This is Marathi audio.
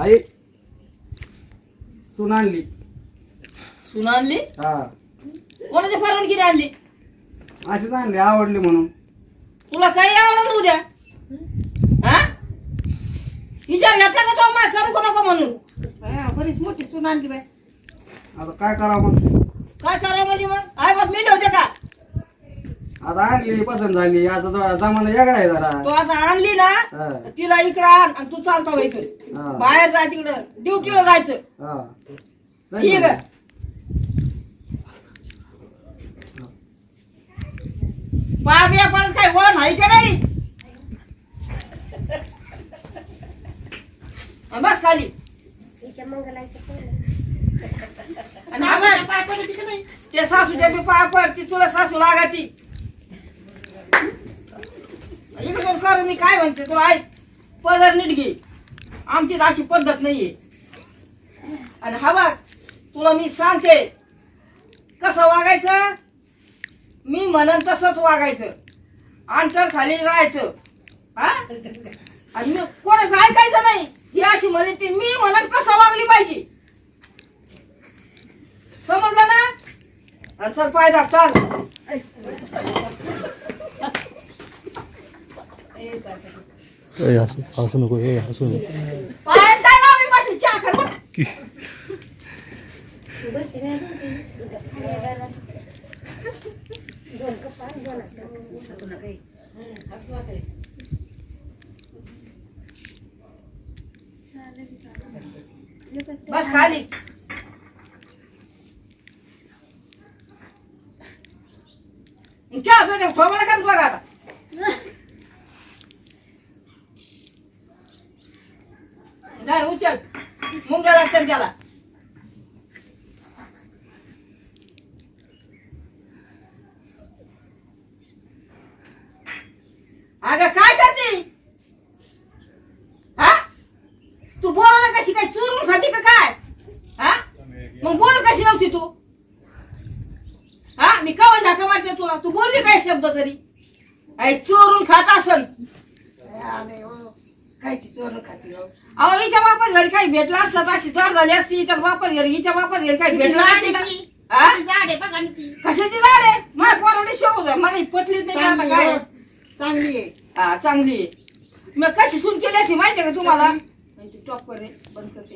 आई सून आणली. सुन आणली? हा. कोणाची परवानगी आणली? अशीच आणली आवडली म्हणून. तुला काही आवडलं उद्या हा? विचार घेतला का तो माय करू नको म्हणून? हा, बरीच मोठी सून आणली बाय आता काय करावं मग? काय करा म्हणजे मग? आई बाप मेले होते का? आता आणली पसंत झाली. आता तो जमाना वेगळा आहे जरा. तो आता आणली ना हा. तिला इकडं आण आणि तू चालता इकडे. हा. बाहेर जाय तिकडं. ड्युटीला जायचं. हा. ठीक आहे. पाय बिया पडत काय वळण आहे का नाही? आणि बस खाली. आणि का नाही ते सासूच्या बी पाय पडती तुला सासू लागाती. इकडून मी काय म्हणते तुला ऐक. पदर नीट घे. आमची तर अशी पद्धत नाहीये. आणि हवा तुला मी सांगते. कसं वागायचं? मी म्हणन तसंच वागायचं. अंतर खाली राहायचं. हा? आणि मी कोणाचं ऐकायचं नाही. ही अशी म्हणे ती मी म्हणत कसं वागली पाहिजे. समजलं ना? सर चल पाय दाब चाल. हसू हसू नको हसू बस खाली. चहा पिते ठोकळा करत बघा आता. नाही उचल. मुंग्या लागतात त्याला अगं काय करते? हा? तू ना कशी काय? चोरून खाती का काय? हा? मग बोल कशी नव्हती तू? हा? मी कवा झाका वाटते तुला? तू बोलली काय शब्द तरी? आई चोरून खात असन. कायची चोरून खाती हो. अहो हिच्या बापात घरी काही भेटला असलं तर अशी जड झाली असती हिच्या बापात घरी हिच्या बापात घरी काही भेटला असती का? हा? कशाची झाड? आहे माझ्या पोराने शोध मला ही पटलीच नाही का आता काय. चांगली आहे. हा चांगली आहे. मी कशी सून केली अशी माहिती आहे का तुम्हाला? टॉप करे बंद करते.